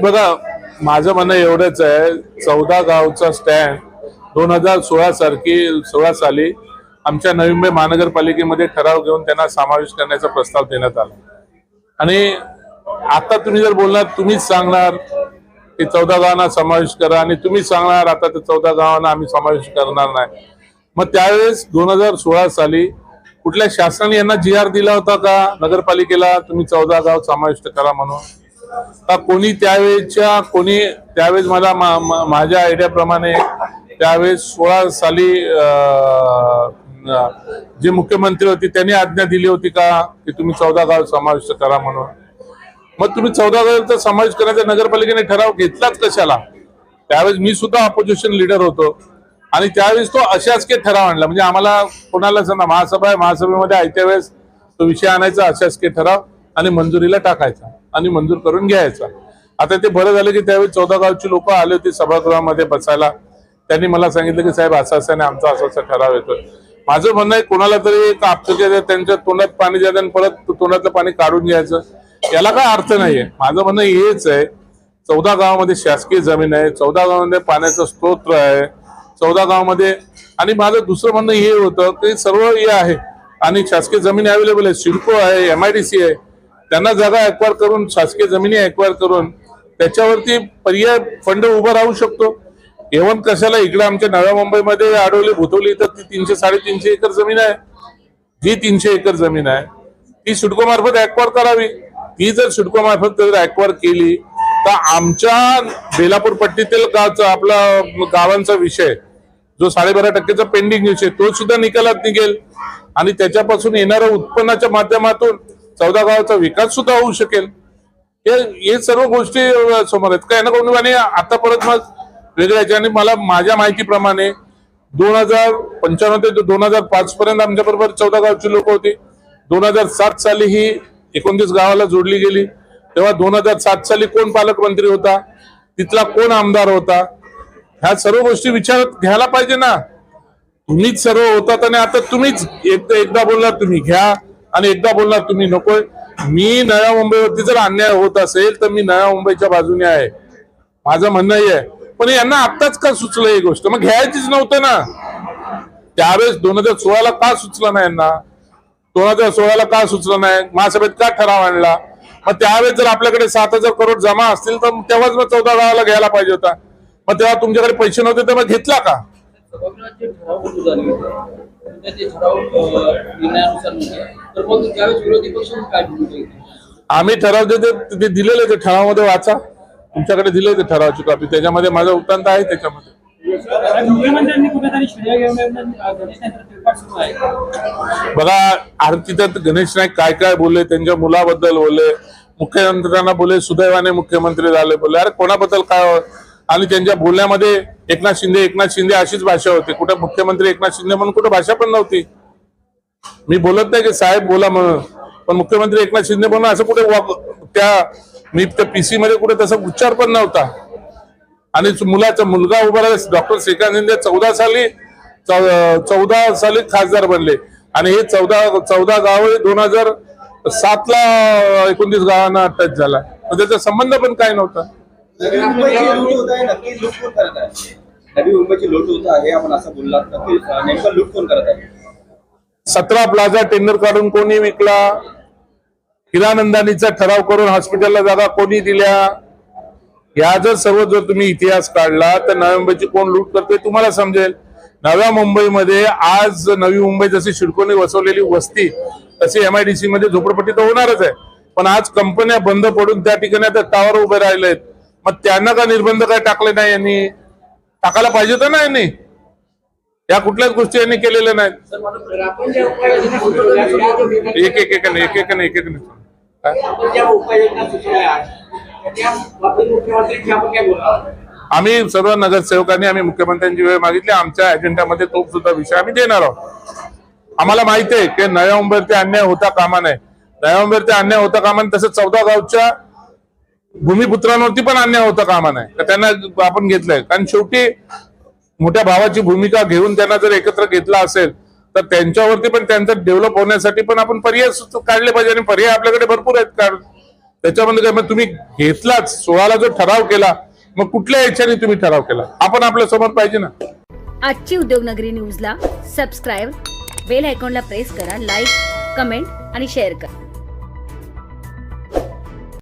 बघा माझं म्हणणं एवढंच आहे चौदा गावचा स्टँड दोन हजार सोळा सारखी सोळा साली आमच्या नवी मुंबई महानगरपालिकेमध्ये ठराव घेऊन त्यांना समावेश करण्याचा प्रस्ताव देण्यात आला. आणि आता तुम्ही जर बोलणार तुम्हीच सांगणार की चौदा गावांना समावेश करा आणि तुम्हीच सांगणार आता ते चौदा गावांना आम्ही समावेश करणार नाही. मग त्यावेळेस दोन हजार सोळा साली कुठल्या शासनाने यांना जी आर दिला होता का? नगरपालिकेला तुम्ही चौदा गाव समाविष्ट करा म्हणून. कोणी त्यावेळेच्या कोणी त्यावेळेस मला माझ्या आयडियाप्रमाणे त्यावेळेस सोळा साली जे मुख्यमंत्री होते त्यांनी आज्ञा दिली होती का की तुम्ही चौदा गाव समाविष्ट करा म्हणून. मग तुम्ही चौदा गावाचा समावेश करायचा नगरपालिकेने ठराव घेतलाच कशाला? त्यावेळेस मी सुद्धा ऑपोजिशन लीडर होतो. आणि त्यावेळेस तो अशासकीय ठराव आणला. म्हणजे आम्हाला कोणाला सांगा महासभा आहे महासभेमध्ये आयत्या वेळेस तो विषय आणायचा अशासकीय ठराव आणि मंजुरीला टाकायचा. आणि मंजूर करून घ्यायचा. आता ते बरं झालं की त्यावेळी चौदा गावची लोक आले होते सभागृहामध्ये बसायला. त्यांनी मला सांगितलं की साहेब असं असं आणि आमचा असं असं ठराव येतोय. माझं म्हणणं आहे कोणाला तरी एक त्यांच्या तोंडात पाणी द्यायचं आणि परत तोंडातलं पाणी काढून घ्यायचं. याला काय अर्थ नाहीये. माझं म्हणणं हेच आहे चौदा गावामध्ये शासकीय जमीन आहे चौदा गावामध्ये पाण्याचा स्तोत्र आहे चौदा गावामध्ये आणि माझं दुसरं म्हणणं हे होतं की सर्व हे आहे आणि शासकीय जमीन अवेलेबल आहे सिडको आहे एम आय डी सी आहे. त्यांना जागा एक्वायर करून शासकीय जमिनी एक्वायर करून त्याच्यावरती पर्याय फंड उभा राहू शकतो. एवन कशाला इकडे आमच्या नव्या मुंबईमध्ये आडवली भुतवली तर ती तीनशे साडेतीनशे एकर जमीन आहे. जी तीनशे एकर जमीन आहे ती सिडको मार्फत एक्वायर करावी. ती जर सिडको मार्फत जर एक्वायर केली तर आमच्या बेलापूर पट्टीतील गावचा आपला गावांचा विषय जो साडेबारा टक्केचा पेंडिंग विषय तो सुद्धा निकालात निघेल. आणि त्याच्यापासून येणाऱ्या उत्पन्नाच्या माध्यमातून चौदा गावाचा विकास सुद्धा होऊ शकेल. हे सर्व गोष्टी समोर आहेत. काय ना कोणी आणि आता परत मग वेगळ्याचे आणि मला माझ्या माहितीप्रमाणे दोन हजार पंच्याण्णव ते दोन हजार पाच पर्यंत आमच्या बरोबर चौदा गावची लोक होती. दोन हजार सात साली ही एकोणतीस गावाला जोडली गेली. तेव्हा दोन हजार सात साली कोण पालकमंत्री होता? तिथला कोण आमदार होता? ह्या सर्व गोष्टी विचारात घ्यायला पाहिजे ना. तुम्हीच सर्व होतात आणि आता तुम्हीच एकदा एकदा बोलला तुम्ही. घ्या. आणि एकदा बोलणार तुम्ही नकोय. मी नव्या मुंबईवरती जर अन्याय होत असेल तर मी नव्या मुंबईच्या बाजूने आहे. माझं म्हणणं हे आहे. पण यांना आत्ताच का सुचलं ही गोष्ट? मग घ्यायचीच नव्हतं ना. त्यावेळेस दोन हजार सोळाला का सुचलं नाही यांना? दोन हजार सोळाला का सुचलं नाही? महासभेत का ठराव आणला? मग त्यावेळेस जर आपल्याकडे सात हजार करोड जमा असतील तर तेव्हाच मग चौदा गावाला घ्यायला पाहिजे होता. मग तेव्हा तुमच्याकडे पैसे नव्हते तर मग घेतला का? ठराव तर ठराव मग त्यावेळेस विरोधी पक्ष काय आम्ही ठराव जे ते- दिलेले ते ठरावामध्ये वाचा. तुमच्याकडे दिले ते ठरावाची कॉपी त्याच्यामध्ये माझा उत्तांत आहे त्याच्यामध्ये. बघा आरती त्यात गणेश नाईक काय काय बोलले त्यांच्या मुलाबद्दल बोलले मुख्यमंत्र्यांना बोलले सुदैवाने मुख्यमंत्री झाले बोलले. अरे कोणाबद्दल काय हो? आणि त्यांच्या बोलण्यामध्ये एकनाथ शिंदे एकनाथ शिंदे अशीच भाषा होती. कुठे मुख्यमंत्री एकनाथ शिंदे म्हणून कुठे भाषा पण नव्हती. मी बोलत नाही की साहेब बोला म्हणून पण मुख्यमंत्री एकनाथ शिंदे म्हणून असं कुठे त्या मी त्या पीसी मध्ये कुठे तसा उच्चार पण नव्हता. आणि मुलाचा मुलगा उभा राहिला डॉक्टर श्रीकांत शिंदे चौदा साली चौदा साली खासदार बनले. आणि हे चौदा चौदा गाव दोन हजार सात ला एकोणतीस गावांना टच झाला. त्याचा संबंध पण काय नव्हता. नवी मुंबईची लूट होत आहे आपण असं बोललात. नेमकं लूट कोण करत आहे. सतरा प्लाझा टेंडर काढून कोणी विकला? हिरानंदानीचा ठराव करून हॉस्पिटलला जागा कोणी दिल्या? या जर सर्व जर तुम्ही इतिहास काढला तर नव्या मुंबईची कोण लूट करते तुम्हाला समजेल. नव्या मुंबईमध्ये आज नवी मुंबई जशी शिडकोने वसवलेली वस्ती तशी एमआयडीसी मध्ये झोपडपट्टी तर होणारच आहे. पण आज कंपन्या बंद पडून त्या ठिकाणी आता टावर उभे राहिलेत. मग त्यांना का निर्बंध काय टाकले नाही यांनी? टाकायला पाहिजे होतं ना यांनी? या कुठल्याच गोष्टी यांनी केलेल्या नाहीत. एक एक एक एक एक एक एक आम्ही सर्व नगरसेवकांनी आम्ही मुख्यमंत्र्यांची वेळ मागितली. आमच्या अजेंड्यामध्ये तो सुद्धा विषय आम्ही देणार आहोत. आम्हाला माहिती आहे की नव्या ते अन्याय होता कामा नये. नव्या ते अन्याय होता कामा नये तसंच चौदा गावच्या भूमिपुत्रांवरती पण अन्याय होता कामा नये. तर त्यांना आपण घेतलंय. कारण शेवटी मोठ्या भावाची भूमिका घेऊन त्यांना जर एकत्र घेतला असेल तर त्यांच्यावरती पण त्यांचं डेव्हलप होण्यासाठी पण आपण पर्याय काढले पाहिजे आणि पर्याय आपल्याकडे भरपूर आहेत. कारण त्याच्यामध्ये काय मग तुम्ही घेतलाच सोळाला जो ठराव केला मग कुठल्या याच्याने तुम्ही ठराव केला? आपण आपल्यासमोर पाहिजे ना. आजची उद्योगनगरी न्यूजला सबस्क्राईब बेल आयकॉनला प्रेस करा लाईक कमेंट आणि शेअर करा.